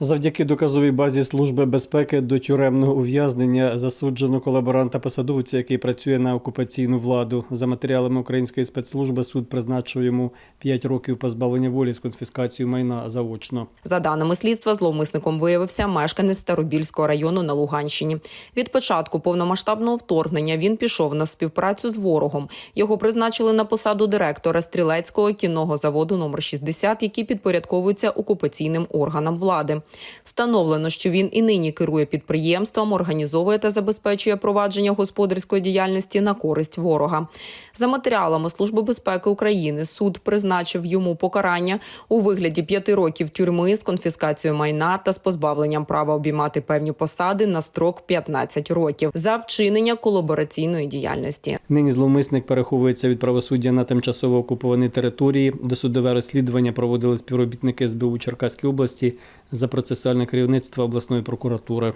Завдяки доказовій базі Служби безпеки до тюремного ув'язнення засуджено колаборанта посадовця, який працює на окупаційну владу. За матеріалами української спецслужби суд призначив йому 5 років позбавлення волі з конфіскацією майна заочно. За даними слідства, зловмисником виявився мешканець Старобільського району на Луганщині. Від початку повномасштабного вторгнення він пішов на співпрацю з ворогом. Його призначили на посаду директора стрілецького кінного заводу номер 60, який підпорядковується окупаційним органам влади. Встановлено, що він і нині керує підприємством, організовує та забезпечує провадження господарської діяльності на користь ворога. За матеріалами Служби безпеки України суд призначив йому покарання у вигляді п'яти років тюрми з конфіскацією майна та з позбавленням права обіймати певні посади на строк 15 років за вчинення колабораційної діяльності. Нині зловмисник переховується від правосуддя на тимчасово окупованій території. Досудове розслідування проводили співробітники СБУ Черкаської області за процесуальне керівництво обласної прокуратури.